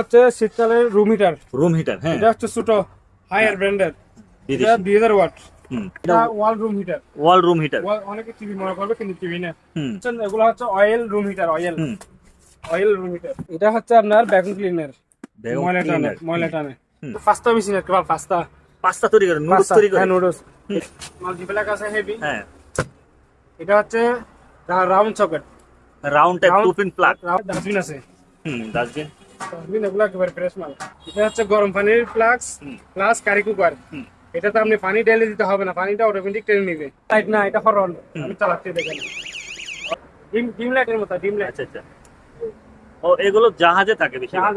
হচ্ছে শীতকালের room heater room heater হ্যাঁ। এটা হচ্ছে ছোট হায়ার ব্র্যান্ডের এটা বিদেশি দুই হাজার ওয়াট। হুম। এটা wall room heater wall room heater অনেকে টিভি মনে করবে কিন্তু টিভি না। এগুলো হচ্ছে oil room heater oil oil room heater এটা হচ্ছে আপনার ভ্যাকুম ক্লিনার ময়লা টানে ময়লা টানে। পাস্তা মেশিন একটা পাস্তা পাস্তা তৈরি করে নুডলস তৈরি করে। হ্যাঁ নুডলস মাল্টিপ্লাক আছে হেভি হ্যাঁ। এটা হচ্ছে round socket round type two pin plug dustbin আছে। হুম ডাস্টবিন ডাস্টবিন এগুলো একেবারে ফ্রেশ মাল। এটা হচ্ছে গরম পানির ফ্লাক্স প্লাস কারি কুকার এটাতে আপনি পানি ঢেলে দিতে হবে না পানিটা অটোমেটিক টেনে নিবে। লাইট না এটা হরন আমি চালাচ্ছি দেখেন। ডিম ডিম লাইটের মতো ডিম লাইট আচ্ছা আচ্ছা। ও এগুলো জাহাজে থাকে বেশি জাহাজ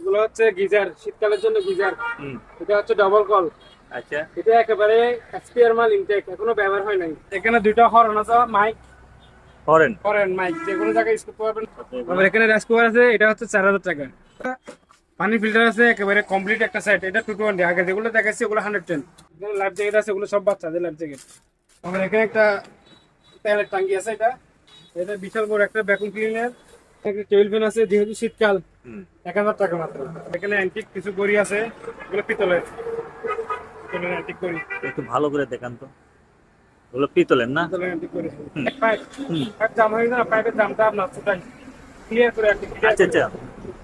এগুলো হচ্ছে গিজার শীতকালের জন্য গিজার। এটা হচ্ছে ডাবল কল আচ্ছা। এটা একেবারে এক্সপিয়ার মাল ইনটেক এখনও ব্যবহার হয় নাই। এখানে দুইটা হরন আছে মাইক ফরেন করেন মাইক যে কোনো জায়গায় ইউজ করতে পারবেন। এখানে রাইস কুকার আছে এটা হচ্ছে চার হাজার টাকা। পানি ফিল্টার আছে একেবারে কমপ্লিট একটা সেট এটা টু টোয়েন্টি আগে যেগুলো দেখাচ্ছি ওগুলো হান্ড্রেড টেন এখানে লাইফ জ্যাকেট আছে ওগুলো সব বাচ্চাদের লাইফ জ্যাকেট আবার এখানে একটা তেলের টাঙ্কি আছে এটা। এটা বিশাল বড় একটা ভ্যাকুম ক্লিনার একটা টেবিল ফ্যান আছে যেহেতু শীতকাল এক হাজার টাকা মাত্র। এখানে অ্যান্টিক কিছু গড়ি আছে এগুলো পিতলের। পিতলের অ্যান্টিক গড়ি। একটু ভালো করে দেখান তো। ওগুলো পিতলের না? জাম হয়ে পাইপের জামটা আপনার ক্লিয়ার করে একটু আচ্ছা আচ্ছা।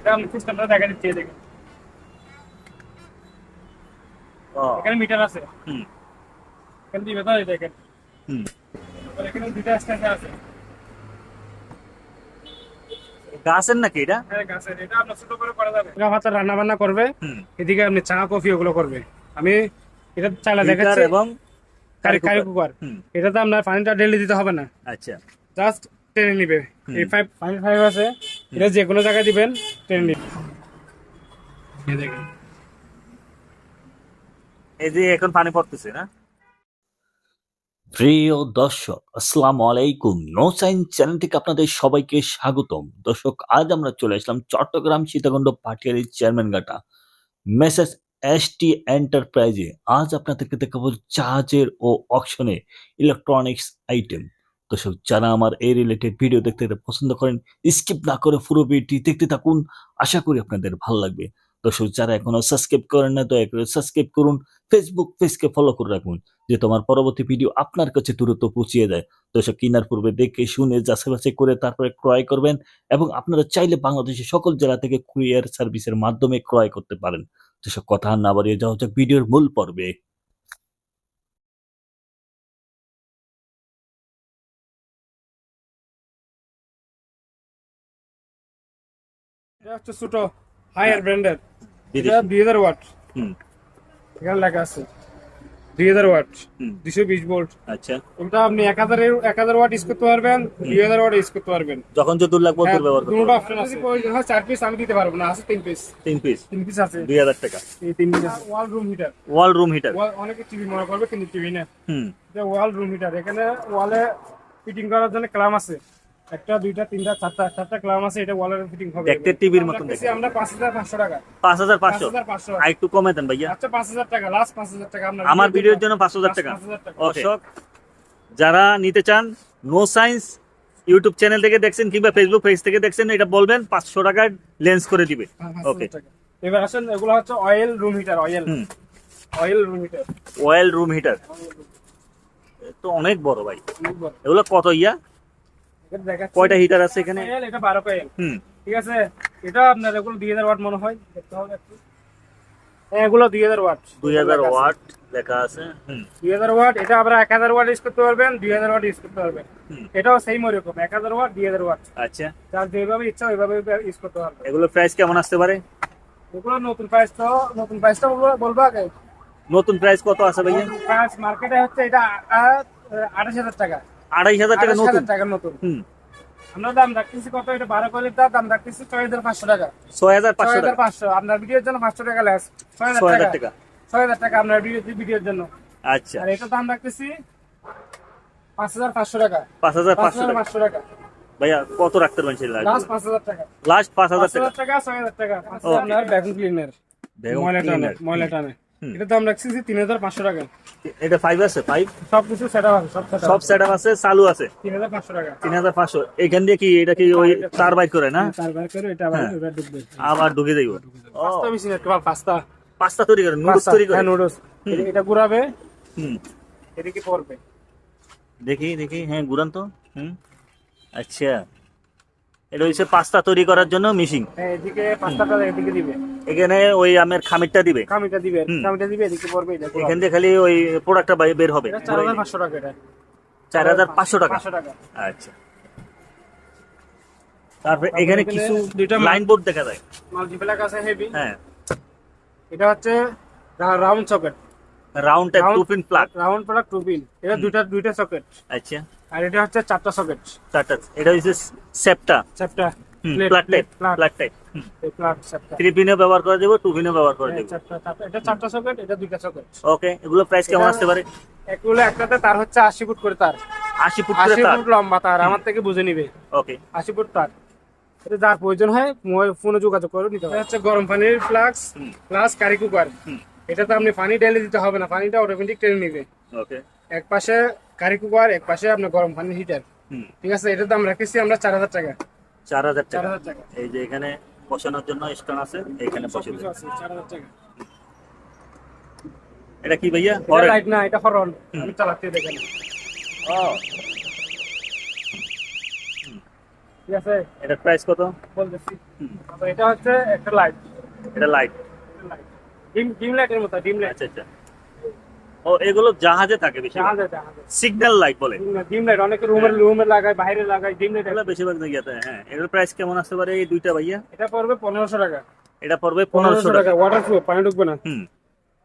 এটা সিস্টেমটা দেখা দিচ্ছি এই এখানে মিটার আছে। হুম। এখানে দিবে তো দেখেন। হুম। এখানে দুইটা স্ট্যান্ড আছে। গাছের নাকি এটা? হ্যাঁ গাছের। এটা আপনার ছোট করে করা যাবে। এটা রান্না বান্না করবে। এদিকে আপনি চা কফি ওগুলো করবে। আমি এটা চালা দেখাচ্ছি। এবং কারি কারি কারি কুকার। এটাতে আপনার পানিটা ঢেলে দিতে হবে না। আচ্ছা। জাস্ট টেনে নিবে। এই ফাইভ আছে। এটা যে কোনো জায়গায় দিবেন টেনে নিবে। এই দেখেন। এই যে এখন পানি পড়তেছে না? প্রিয় দর্শক আসসালামু আলাইকুম। নো সাইন চ্যানেল থেকে আপনাদের সবাইকে স্বাগতম। দর্শক আজ আমরা চলে আসলাম Chittagong Sitakunda Patiari chairman Ghata messrs S T এন্টারপ্রাইজে আজ আপনাদেরকে দেখাবো জাহাজের ও অকশনে ইলেকট্রনিক্স আইটেম দর্শক, যারা আমার এই রিলেটেড ভিডিও দেখতে পছন্দ করেন স্কিপ না করে পুরো ভিডিওটি দেখতে থাকুন। আশা করি আপনাদের ভালো লাগবে। দর্শক, যারা এখনও সাবস্ক্রাইব করেন না, দয়া করে সাবস্ক্রাইব করুন। ফেসবুক পেজকে ফলো করে রাখুন যে তোমার পরবর্তী ভিডিও আপনার কাছে দ্রুত পৌঁছিয়ে দেয়। দর্শক, কেনার পূর্বে দেখে শুনে যাচাই বাছাই করে তারপরে ক্রয় করবেন এবং আপনারা চাইলে বাংলাদেশের সকল জেলা থেকে কুরিয়ার সার্ভিসের মাধ্যমে ক্রয় করতে পারেন। দর্শক কথা না বাড়িয়ে যাওয়া হচ্ছে ভিডিওর মূল পর্বে। এটা হচ্ছে ছোট হায়ার ব্র্যান্ডের এটা দুই হাজার ওয়াট। হুম। এখানে লেখা আছে। দুই হাজার ওয়াট দুশো বিশ ভোল্ট। আচ্ছা। এটা আপনি এক হাজারের এক হাজার ওয়াট ইউজ করতে পারবেন দুই হাজার ওয়াট ইউজ করতে পারবেন। যখন লাগবে হ্যাঁ, ব্যবহার দুটো অপশন আছে। চার পিস আমি দিতে পারব না আছে তিন পিস তিন পিস তিন পিস আছে। দুই হাজার টাকা। এই তিন piece wall room heater wall room heater অনেকে টিভি মনে করবে কিন্তু টিভি না। হুম। ওয়াল রুম হিটার এখানে ওয়ালে ফিটিং করার জন্য ক্লাম আছে। একটা দুইটা তিনটা চারটা চারটা ক্লাম আছে এটা ওয়ালের ফিটিং হবে। দেখতে টিভির মতন আমরা দেখে আমরা পাঁচ হাজার পাঁচশো টাকা। পাঁচ হাজার পাঁচ পাঁচশো হাজার পাঁচশো। আর একটু কমে দেন ভাইয়া। আচ্ছা পাঁচ হাজার টাকা লাস্ট পাঁচ হাজার টাকা আপনার আমার ভিডিওর জন্য পাঁচ হাজার টাকা। পাঁচ হাজার টাকা দর্শক যারা নিতে চান নো সায়েন্স ইউটিউব চ্যানেল থেকে দেখছেন কিংবা ফেসবুক পেজ থেকে দেখছেন এটা বলবেন পাঁচশো টাকার লেন্স করে দিবে। ওকে এবার আসেন এগুলো হচ্ছে oil room heater oil oil room heater oil room heater তো অনেক বড় ভাই। এগুলো কত ইয়া? কয়টা হিটার আছে এখানে? এটা বারো কয়েল। হুম। ঠিক আছে? এটা আপনার এগুলো দুই হাজার ওয়াট মনে হয়। দেখতে হবে একটু। হ্যাঁ এগুলো দুই হাজার ওয়াট। দুই হাজার ওয়াট লেখা আছে। হুম। দুই হাজার ওয়াট এটা আবার এক হাজার ওয়াট ইউজ করতে পারবেন দুই হাজার ওয়াট ইউজ করতে পারবেন। এটাও সেম ওরকম এক হাজার ওয়াট দুই হাজার ওয়াট। আচ্ছা। যার যেভাবে ইচ্ছা ওইভাবে ইউজ করতে পারবেন। এগুলোর প্রাইস কেমন আসতে পারে? এগুলো নতুন প্রাইস তো নতুন প্রাইসটা বলব বলব আগে। নতুন প্রাইস কত আছে ভাইয়া? প্রাইস মার্কেটে হচ্ছে এটা আঠাশ হাজার টাকা। আড়াই হাজার টাকা নতুন। টাকা নতুন। হুম। আমরা দাম রাখতেছি কত? এটা বারো কোয়ালিটি দাম রাখতেছি ছয় হাজার পাঁচশো টাকা। ছয় হাজার পাঁচশো হাজার টাকা পাঁচশো। আপনার ভিডিওর জন্য পাঁচশো টাকা লেস ছয় হাজার টাকা। ছয় হাজার টাকা আপনার ভিডিও ভিডিওর জন্য। আচ্ছা। আর এটা দাম রাখতেছি পাঁচ হাজার পাঁচশো টাকা। পাঁচ হাজার পাঁচশো টাকা। পাঁচশো টাকা। ভাইয়া কত রাখতে সেই লাস্ট পাঁচ হাজার টাকা। লাস্ট পাঁচ হাজার পাঁচ টাকা ছয় হাজার টাকা। আপনার ভ্যাকুম ক্লিনার ময়লা টানে ময়লা টানে। এটা দাম রাখছি তিন হাজার পাঁচশো টাকা। এটা ফাইভ আছে ফাইভ সব কিছু সেট আছে সব সেট আছে চালু আছে? তিন হাজার পাঁচশো টাকা। তিন হাজার পাঁচশো। এখান দিয়ে কি এটা কি ওই তার বাইর করে না? তার বার করে এটা আবার হ্যাঁ। ঢুকবে। আবার ঢুকে যাইব পাস্তা মেশিন একটা পাস্তা। পাস্তা তৈরি করে নুডলস তৈরি করে? হ্যাঁ নুডলস এটা ঘুরাবে। হুম। এদিকে পড়বে দেখি দেখি হ্যাঁ ঘুরান তো। হুম। আচ্ছা। এটা হচ্ছে পাস্তা তৈরি করার জন্য মিশিং হ্যাঁ এদিকে পাস্তাটা এদিকে দিবে। এখানে ওই আমের খামিরটা দিবে। কামিটা দিবে হুম। দিবে এদিকে পড়বে এটা এখান দিয়ে খালি ওই প্রোডাক্টটা বের হবে। চার হাজার পাঁচশো টাকা এটা। টাকা। আচ্ছা। তারপরে এখানে এখানে কিছু দুইটা লাইন বোর্ড দেখা যায়। মাল্টিপ্লাক আছে হেভি হ্যাঁ। এটা হচ্ছে round socket round type two pin plug round plug two pin এটা দুইটা দুইটা সকেট আচ্ছা। আর এটা হচ্ছে চারটা সকেট চারটা এটা হচ্ছে সেপটা টাইপ টাইপ থ্রি পিনও ব্যবহার করা যাবে টু পিনও ব্যবহার করা হ্যাঁ, এটা চারটা সকেট এটা দুইটা সকেট ওকে এগুলো প্রাইস কেমন এটা- আসতে পারে? এগুলো একটাতে তার হচ্ছে আশি ফুট করে তার। আশি ফুট আশি ফুট লম্বা তার আমার থেকে বুঝে নিবে। ওকে আশি ফুট তার। এটা যার প্রয়োজন হয় ফোনে যোগাযোগ করে নিতে হবে। হচ্ছে গরম পানির ফ্লাক্স প্লাস কারি কুকার। এটাতে আপনি পানি ঢেলে দিতে হবে না পানিটা অটোমেটিক টেনে নিবে। ওকে এক পাশে কারি কুকার এক পাশে আপনার গরম পানির হিটার ঠিক আছে এটার দাম রাখেছি আমরা চার হাজার টাকা। চার হাজার টাকা। এই যে এখানে বসানোর জন্য স্ট্যান্ড আছে এখানে বসে টাকা। এটা কি ভাইয়া? এটা হরেন? লাইট না এটা হরন আমি চালাতে দেখেন ও। ঠিক আছে? এটার প্রাইস কত? বলতেছি। এটা হচ্ছে একটা লাইট এটা লাইট ডিম ডিম লাইটের মতো ডিম লাইট আচ্ছা আচ্ছা। ও এগুলো জাহাজে থাকে বেশি জাহাজে জাহাজে। সিগন্যাল লাইট বলে। ডিম লাইট অনেকে রুমের রুমে লাগায় বাইরে লাগায় ডিম লাইট এগুলো বেশিরভাগ জায়গাতে হ্যাঁ। এটার প্রাইস কেমন আসতে পারে এই দুইটা ভাইয়া? এটা পড়বে পনেরোশো টাকা। এটা পড়বে পনেরোশো টাকা। ওয়াটার প্রুফ পানি ঢুকবে না? হুম।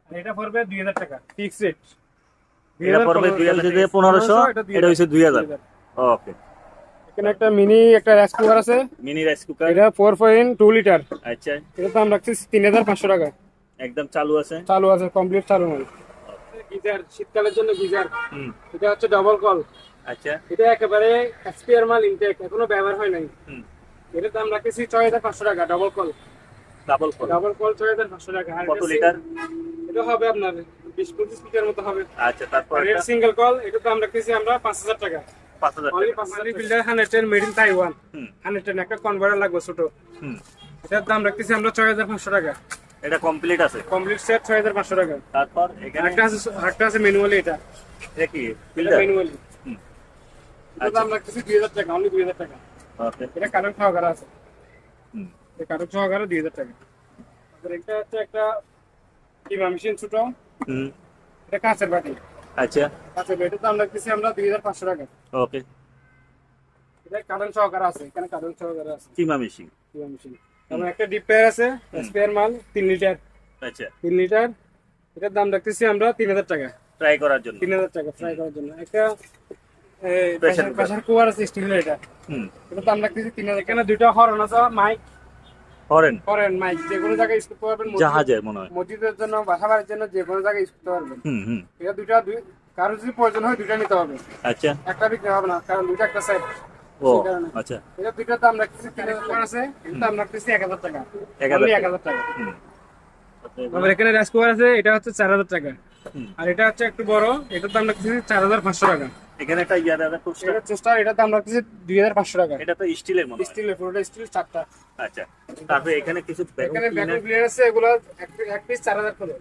এটা পড়বে দুই হাজার টাকা ফিক্স রেট এটা পড়বে দুই হাজার থেকে পনেরোশো এটা হচ্ছে দুই হাজার। ওকে এখানে একটা মিনি একটা রাইস কুকার আছে। মিনি রাইস কুকার এটা ফোর পয়েন্ট টু লিটার আচ্ছা। এটা দাম রাখছি তিন হাজার পাঁচশো টাকা। একদম চালু আছে। চালু আছে কমপ্লিট চালু নয় গিজার শীতকালের জন্য গিজার এটা হচ্ছে ডবল কল আচ্ছা। এটা একেবারে এক্সপিয়ার মাল ইনটেক এখনও ব্যবহার হয় নাই। হুম। দাম রাখতেছি ছয় হাজার পাঁচশো টাকা double call double four double call ছয় হাজার পাঁচশো টাকা। কত এটা লিটার এটা হবে আপনার বিশ পঁচিশ লিটার মতো হবে। আচ্ছা তারপর এর সিঙ্গেল কল এটার দাম রাখতেছি আমরা পাঁচ হাজার টাকা। পাঁচ হাজার filter hundred ten made in Taiwan hundred ten একটা কনভার্টার লাগবে ছোট। হুম। এটার দাম রাখতেছি আমরা ছয় হাজার পাঁচশো টাকা। এটা কমপ্লিট আছে। কমপ্লিট সেট ছয় হাজার পাঁচশো টাকা। তারপর এখানে একটা আছে একটা আছে ম্যানুয়ালি এটা। এটা কি? এটা ফিল্টার ম্যানুয়ালি হুম। এটার দাম রাখতেছি দুই হাজার টাকা অনলি দুই হাজার টাকা। ওকে। এটা কারণ সহকারে আছে। হুম। এটা কারণ সহকারে দুই হাজার টাকা। তারপর এটা হচ্ছে একটা কিমা মেশিন ছোট। হুম। এটা কাঁচের বাটি। আচ্ছা। কাঁচের বাটির দাম রাখতেছি আমরা দুই হাজার পাঁচশো টাকা। ওকে। এটা কারণ সহকারে আছে। এখানে কারণ সহকারে আছে। কিমা মেশিন কিমা মেশিন তারপর একটা ডিপ পেয়ার আছে স্পেয়ার মাল তিন লিটার আচ্ছা। তিন লিটার এটার দাম রাখতেছি আমরা তিন হাজার টাকা। ট্রাই করার জন্য। তিন হাজার টাকা ফ্রাই করার জন্য। একটা প্রেশার কুকার আছে স্টিলের এটা। হুম। এটার দাম রাখতেছি তিন হাজার। এখানে দুইটা হরন আছে মাইক হরেন। করেন মাইক যে কোনো জায়গায় ইউজ করতে পারবেন জাহাজের মনে হয়। মসজিদের জন্য বাসা বাড়ির জন্য যে কোনো জায়গায় ইউজ করতে পারবেন। হুম হুম। এটা দুইটা দুই কারও যদি প্রয়োজন হয় দুইটা নিতে হবে। আচ্ছা। একটা বিক্রি হবে না কারণ দুইটা একটা সেট ও আচ্ছা। এটা দুইটার দাম রাখতেছি তিন হাজার আছে দাম রাখতেছি এক হাজার টাকা। এক হাজার টাকা। হাজার টাকা। হুম। আবার এখানে রাইস কুকার আছে এটা হচ্ছে চার হাজার টাকা। আর এটা হচ্ছে একটু বড় এটার দাম রাখতেছি চার হাজার পাঁচশো টাকা। এখানে একটা ইয়ার একটা এটা চেষ্টা এটার দাম রাখতেছি দুই হাজার পাঁচশো টাকা। এটা তো স্টিলের মনে স্টিলের পুরোটা স্টিল চারটা। আচ্ছা। তারপরে এখানে কিছু এখানে ব্যাকআপ প্লেয়ার আছে এগুলো এক- পিস চার হাজার করে।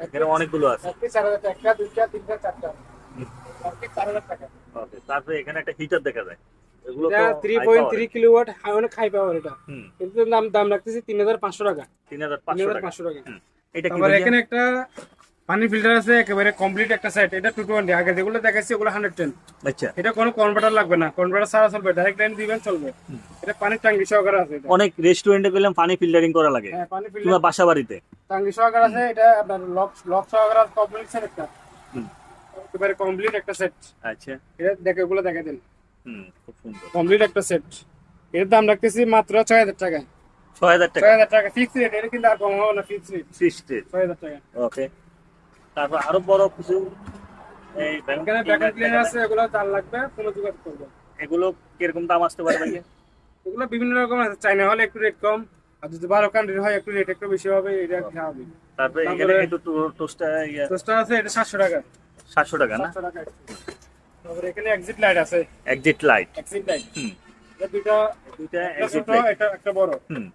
এখানে অনেকগুলো আছে। এক পিস চার হাজার একটা দুইটা তিনটা চারটা। চার হাজার টাকা। ওকে তারপরে এখানে একটা হিটার দেখা যায়। এগুলো থ্রি পয়েন্ট থ্রি কিলোওয়াট অনেক হাই পাওয়ার এটা। কিন্তু দাম দাম রাখতেছি তিন হাজার পাঁচশো টাকা। তিন হাজার পাঁচশো টাকা। পাঁচশো টাকা। হুম। এটা কি তারপর ভাইয়া? এখানে একটা পানি ফিল্টার আছে একেবারে কমপ্লিট একটা সেট এটা টু টোয়েন্টি আগে যেগুলো দেখাচ্ছি ওগুলো হান্ড্রেড টেন আচ্ছা। এটা কোনো কনভার্টার লাগবে না। কনভার্টার ছাড়া চলবে ডাইরেক্ট লাইন দিবেন চলবে। এটা পানির টাঙ্গি সহকারে আছে এটা। অনেক রেস্টুরেন্টে গেলাম পানি ফিল্টারিং করা লাগে। হ্যাঁ পানি কিংবা ফিল্টার বাসা বাড়িতে সহকারে আছে এটা আপনার লক লক সহকারে কমপ্লিট সেট একটা। একেবারে কমপ্লিট একটা সেট আচ্ছা। এটা দেখে ওগুলো দেখা দেন। হুম খুব সুন্দর। কমপ্লিট একটা সেট এর দাম রাখতেছি মাত্র ছয় হাজার টাকা ছয় হাজার টাকা? ছয় হাজার টাকা ফিক্স রেট এটা কিন্তু আর কম হবে না ফিক্স রেট সিস্টেম ছয় হাজার টাকা। ওকে তারপর আরও বড় কিছু? এই cleaner ব্যাকআপ দেখা আছে এগুলো চার লাগবে কোনো যোগাযোগ করবে। এগুলো কীরকম দাম আসতে পারে ভাইয়া? এগুলো বিভিন্ন রকম আছে। চাইনা হলে একটু রেট কম আর যদি বারো কান্ট্রির হয় একটু রেট একটু বেশি হবে এটা স্বাভাবিক তারপরে এখানে টোস্টটা ইয়া দশটা আছে এটা সাতশো টাকা। সাতশো টাকা না? সাতশো টাকা তারপরে এখানে এক্সিট লাইট আছে। এক্সিট লাইট এক্সিট লাইট হুম। এটা দুইটা দুইটা একটা এক্সিট লাইট এটা একটা বড়। হুম।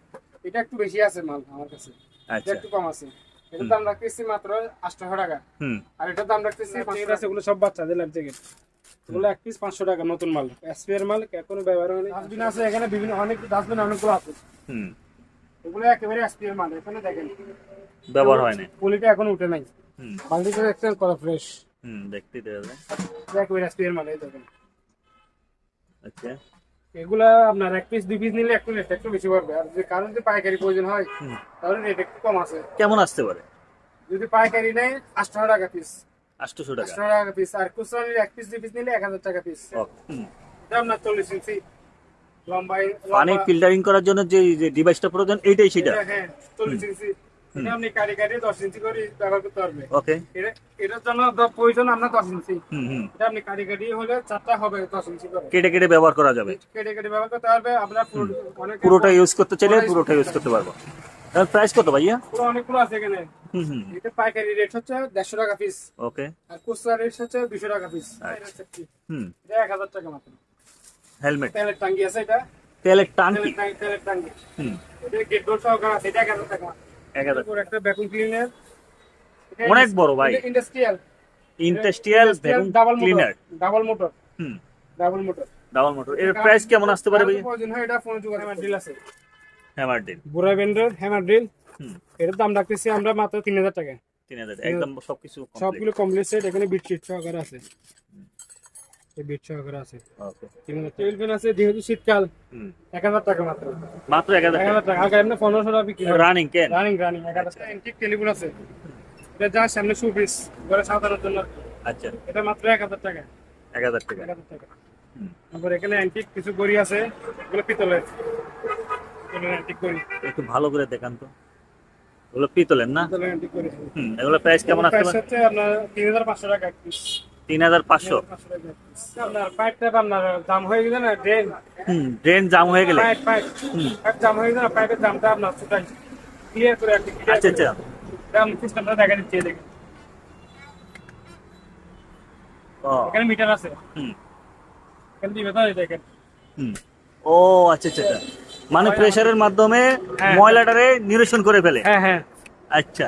এটা একটু বেশি আছে মাল আমার কাছে। এটা আচ্ছা। একটু কম আছে। এটার দাম রাখতেছি মাত্র আটশো টাকা। হুম। আর এটার দাম রাখতেছি পাঁচশো আছে এগুলো সব বাচ্চাদের লাইফ জ্যাকেট এগুলো এক পিস পাঁচশো টাকা নতুন মাল। এসপিআর মাল কোনো ব্যবহার হয়নি। ডাস্টবিন আছে এখানে বিভিন্ন অনেক ডাস্টবিন অনেকগুলো আছে। হুম। এগুলো একেবারে এসপিআর মাল এখানে দেখেন। ব্যবহার হয় না পুলিটা এখন উঠে নাই। হুম। বালতিটা এক্সচেঞ্জ করা ফ্রেশ হুম দেখতে দেওয়া যায় একেবারে এসপিআর মাল এই দেখেন। আচ্ছা। এগুলা আপনার এক পিস দুই পিস নিলে একটু রেট একটু বেশি পড়বে আর যদি কারোর যদি পাইকারি প্রয়োজন হয় তাহলে রেট একটু কম আছে। কেমন আসতে পারে? যদি পাইকারি নেয় আটশো টাকা পিস আটশোশো টাকা। আটশো টাকা পিস আর খুচরা নিলে এক পিস দুই পিস নিলে এক হাজার টাকা পিস আপনার চল্লিশ ইঞ্চি লম্বাই পানি ফিল্টারিং করার জন্য যে ডিভাইসটা প্রয়োজন এইটাই সেটা। হ্যাঁ চল্লিশ ইঞ্চি এটা আপনি কারি কারি দশ ইঞ্চি করে ব্যবহার করতে পারবে। ওকে। এটা এটার জন্য প্রয়োজন আপনার দশ ইঞ্চি। এটা আপনি কারি কারি হলে চারটা হবে দশ ইঞ্চি করে। কেটে কেটে ব্যবহার করা যাবে। কেটে কেটে ব্যবহার করতে পারবে আপনার পুরোটা ইউজ করতে চাইলে পুরোটা ইউজ করতে পারব। প্রাইস কত ভাইয়া? পুরো অনেকগুলো আছে এখানে। হুম হুম। এটা পাইকারি রেট হচ্ছে দেড়শো টাকা পিস ওকে। আর খুচরা রেট হচ্ছে দুশো টাকা পিস আচ্ছা। হুম। এটা এক হাজার টাকা মাত্র। হেলমেট তেলের টাঙ্গি আছে এটা। তেলের টাঙ্কি। তেলের টাঙ্গি তেলের টাঙ্গি। হুম। এটা গেট ডোর সহকারে আছে এটা এক হাজার টাকা। মাত্র এক হাজার একটা ভ্যাকুম ক্লিনার অনেক বড় ভাই। Industrial industrial vacuum cleaner double motor হুম। ডাবল মোটর ডাবল মোটর এর প্রাইস কেমন আসতে পারে ভাইয়া প্রয়োজন হয় এটা ফোন যোগাযোগ হ্যামার ড্রিল আছে। হ্যামার ডিল বুড়া ব্যান্ডের হ্যামার ড্রিল হুম। এটার দাম রাখতেছি আমরা মাত্র তিন হাজার টাকা। তিন হাজার। একদম সবকিছু। সবগুলো কমপ্লিট সেট এখানে বিট সহকারে আছে। বিট সহকারে আছে। Okay. তিন হাজার টেবিল ফ্যান আছে যেহেতু শীতকাল। এক হাজার টাকা মাত্র। মাত্র এক হাজার টাকা। আগে এমনি পনেরোশো টাকা বিক্রি রানিং কেন রানিং রানিং এক হাজার টাকা। এন্টিক টেলিফোন আছে। এটা যা সামনে শু পিস ঘরে সাজানোর জন্য। আচ্ছা। এটা মাত্র এক হাজার টাকা। এক হাজার টাকা। এক হাজার টাকা। তারপর এখানে অ্যান্টিক কিছু গড়ি আছে। এগুলো পিতলের। পিতলের অ্যান্টিক গড়ি। একটু ভালো করে দেখান তো। না? পিতলের হুম এগুলো প্রাইস কেমন আসতে প্রাইস হচ্ছে আপনার তিন হাজার পাঁচশো টাকা এক পিস তিন হাজার পাঁচশো। পাইপটা হয়ে গেছে না ড্রেন ড্রেন জাম হয়ে গেলে। হয়ে পাইপের দামটা আপনার ক্লিয়ার করে আচ্ছা আচ্ছা। দাম সিস্টেমটা দেখা দিচ্ছে দেখেন। ও। এখানে মিটার আছে। হুম। এখানে দিবে তো দেখেন। হুম। ও আচ্ছা আচ্ছা আচ্ছা। মানে প্রেসারের মাধ্যমে হ্যাঁ। ময়লাটারে নিরসন করে ফেলে। হ্যাঁ হ্যাঁ। আচ্ছা।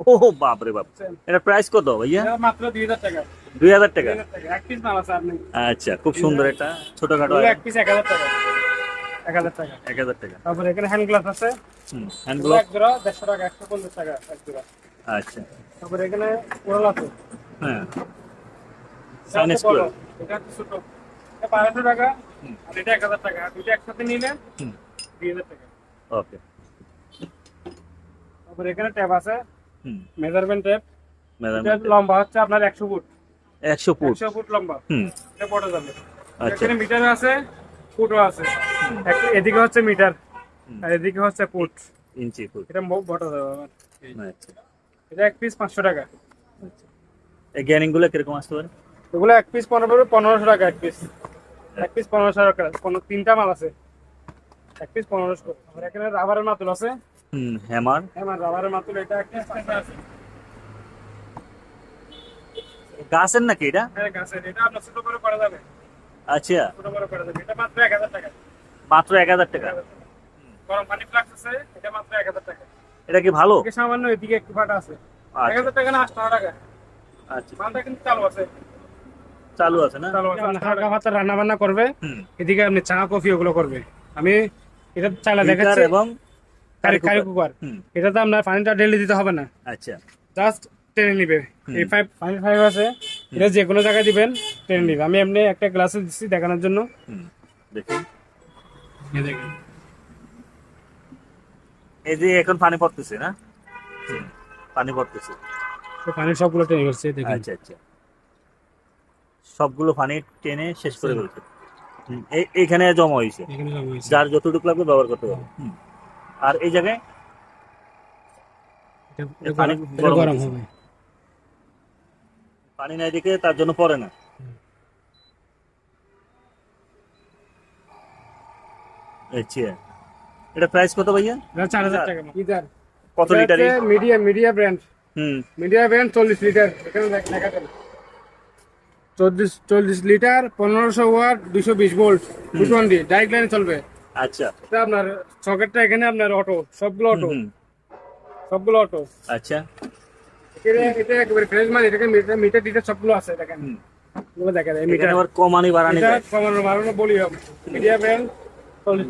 ও বাপ রে বাপ এটা প্রাইস কত ভাইয়া এটা মাত্র দুই হাজার টাকা দুই হাজার টাকা দুই হাজার টাকা এক পিস মাল আছে আপনি আচ্ছা খুব সুন্দর এটা ছোটখাটো এগুলো এক পিস এক হাজার টাকা এক হাজার টাকা এক হাজার টাকা তারপরে এখানে হ্যান্ড গ্লাস আছে। হুম হ্যান্ড এগুলো এক জোড়া দেড়শো টাকা একশো পঞ্চাশ টাকা এক জোড়া আচ্ছা তারপরে এখানে কোরাল আছে হ্যাঁ এটা Chinese হচ্ছে বড়, কোরাল। এটা হচ্ছে ছোট এটা বারোশো টাকা আর এটা এক হাজার টাকা দুইটা একসাথে নিলে হুম দুই হাজার টাকা ওকে তারপরে এখানে ট্যাপ আছে। হুম মেজারমেন্ট এটা লম্বা হচ্ছে আপনার একশো ফুট। একশো ফুট। একশো ফুট লম্বা। হুম। এটা পড়ে যাবে। আচ্ছা। এখানে মিটার আছে ফুটও আছে। এক- এদিকে হচ্ছে মিটার আর এদিকে হচ্ছে ফুট। ইঞ্চি ফুট। এটা বটা যাবে আমার আচ্ছা। এটা এক পিস পাঁচশো টাকা। এই গ্যানিংগুলো কীরকম আসতে পারে? এগুলো এক পিস পনেরো পনেরোশো টাকা এক পিস এক পিস পনেরোশো টাকা। তিনটা মাল আছে। এক পিস পনেরোশো। আর এখানে রাবারের মাতুল আছে। হুম হ্যামার হ্যাঁ রাবারের মাতুল এটা এক পিস আছে। গাছের নাকি এটা? হ্যাঁ গাছের। এটা আপনার ছোট করে করা যাবে। আচ্ছা। ছোট করে করা যাবে। এটা মাত্র এক হাজার টাকা। মাত্র এক হাজার টাকা। গরম পানি ফ্লাক্স আছে এটা মাত্র এক হাজার টাকা। এটা কি ভালো? এদিকে সামান্য এদিকে একটু ফাটা আছে। এক আচ্ছা হাজার টাকা না আটশো টাকা। আচ্ছা। মালটা কিন্তু চালু আছে। চালু আছে না? চালু আছে। হালকা ভাত রান্না বান্না করবে এদিকে আপনি চা কফি ওগুলো করবে। আমি এটা চালা দেখাচ্ছি। এবং কারি কারি কারি কুকার। কুকার হুম। এটা তো আপনার পানিটা ডেলি দিতে হবে না। আচ্ছা। জাস্ট টেনে নিবে। এই পাইপ পানি পাইপ আছে। এটা যে কোনো জায়গায় দিবেন টেনে নিবে। আমি এমনি একটা গ্লাসে দিচ্ছি দেখানোর জন্য। দেখুন। এই যে এখন পানি পড়তেছে না? পানি পড়তেছে। তো পানি সবগুলো টেনে গেছে দেখেন। আচ্ছা আচ্ছা। সবগুলো পানি টেনে শেষ করে ফেলছে। এখানে জমা হয়েছে। যার যতটুকু লাগবে ব্যবহার করতে পারবে। আর এই জায়গায় এটা- পানি গরম-। হবে। নাই দিকে তার জন্য পড়ে না। আচ্ছা এটা প্রাইস কত ভাইয়া? চার হাজার টাকা। ইদার কত লিটার মিডিয়া মিডিয়া ব্র্যান্ড হুম। মিডিয়া ব্র্যান্ড চল্লিশ লিটার এখানে লেখা থাকে চল্লিশ চল্লিশ লিটার পনেরোশো ওয়াট দুশো বিশ ভোল্ট টু টোয়েন্টি ডাইরেক্ট লাইনে চলবে। আচ্ছা। এটা আপনার সকেটটা এখানে আপনার অটো সবগুলো অটো সবগুলো অটো আচ্ছা। এটা একেবারে ফ্রেশ মাল এটাকে মিটার মিটার ডিটার সবগুলো আছে দেখেন। এগুলো দেখা যায় মিটার আবার কমানি বাড়ানি যায় কমানো বাড়ানো বলি মিডিয়া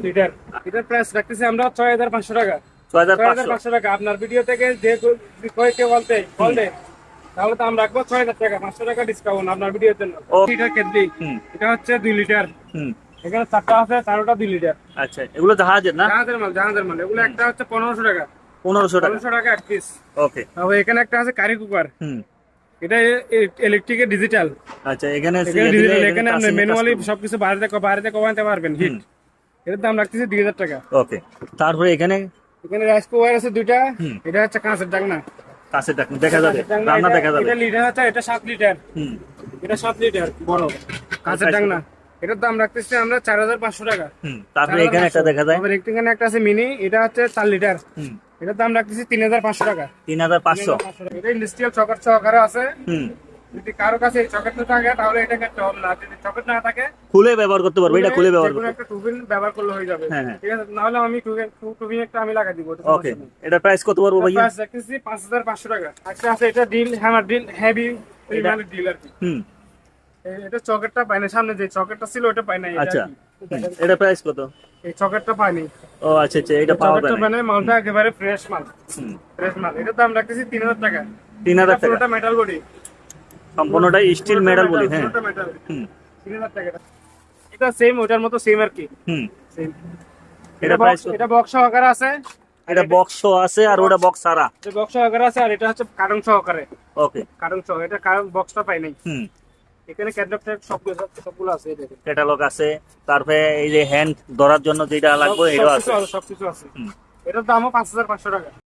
লিটার এটার প্রাইস রাখতেছি আমরা ছয় হাজার পাঁচশো টাকা। ছয় হাজার ছয় হাজার পাঁচশো পাঁচশো টাকা। আপনার ভিডিও থেকে যে কয়েকে বলতে বলতে তাহলে তো আমরা রাখব ছয় হাজার টাকা পাঁচশো টাকা ডিসকাউন্ট আপনার ভিডিওর জন্য। Litre kettle. এটা হচ্ছে দুই লিটার হুম। এখানে চারটা আছে চারোটা দুই লিটার আচ্ছা এগুলো জাহাজের না? জাহাজের মাল জাহাজের মাল। এগুলো একটা হচ্ছে পনেরোশো টাকা। পনেরোশো টাকা। পনেরোশো টাকা এক পিস ওকে তারপর এখানে একটা আছে কারি কুকার হুম। এটা ইলেকট্রিকের ডিজিটাল আচ্ছা এখানে ডিজিটাল এখানে আপনি ম্যানুয়ালি সবকিছু বাইরে থেকে বাইরে থেকে কমাতে পারবেন হিট এটার দাম রাখতেছি দুই হাজার টাকা। ওকে তারপরে এখানে? এখানে রাইস কুকার আছে দুইটা। এটা হচ্ছে কাঁচের ডাকনা। কাছে দেখা যাবে। রান্না দেখা যাবে। এটা লিটার আছে এটা সাত লিটার হুম। এটা সাত লিটার বড়। কাঁচের। ডাকনা। এটার দাম রাখতেছি আমরা চার হাজার পাঁচশো টাকা। তারপরে এখানে একটা দেখা যায়। আবার এখানে একটা আছে মিনি এটা হচ্ছে চার লিটার। এটার দাম রাখতেছি তিন হাজার পাঁচশো টাকা। তিন হাজার পাঁচশো। এটা ইন্ডাস্ট্রিয়াল চকার সহকারে আছে। হুম। যদি কারও কাছে এই থাকে তাহলে এটা হবে না যদি চকেট না থাকে খুলে ব্যবহার করতে পারবে এটা খুলে ব্যবহার করতে একটা টুবিন ব্যবহার করলে হয়ে যাবে। হ্যাঁ, হ্যাঁ। ঠিক আছে আমি টুবিন টুবিন একটা আমি দিব ওকে এটা প্রাইস কত রাখতেছি টাকা। একটা আছে এটা drill hammer drill heavy drill আর কি। হুম। এটা চকেটটা পাই না সামনে যে চকেটটা ছিল ওটা পাই এটা আচ্ছা। এটা প্রাইস কত? এই চকেটটা পাইনি। ও আচ্ছা আচ্ছা এটা পাওয়া যায় পাই মালটা একেবারে ফ্রেশ মাল। ফ্রেশ মাল। এটার দাম রাখতেছি তিন হাজার টাকা। তিন হাজার এটা টাকা। পুরোটা মেটাল বডি সম্পূর্ণটাই স্টিল বলি হ্যাঁ। মেটাল হুম। তিন হাজার টাকা এটা। এটা সেম ওটার মতো সেম আর কি। হুম। সেম এটা এটা প্রাইস এটা বক্স সহকারে আছে। এটা বক্স আছে আর ওটা বক্স সারা এটা বক্স সহকারে আছে আর এটা হচ্ছে কার্টন সহকারে। ওকে কার্টন সহ এটা কার্টন বক্সটা পাই নাই হুম। এখানে ক্যাটলগ সবগুলো সবগুলো আছে এই দেখেন। ক্যাটালগ আছে তারপরে এই যে হ্যান্ড ধরার জন্য যেটা লাগবে এটা আছে। আছে সবকিছু আছে। এটার দামও পাঁচ হাজার পাঁচশো টাকা।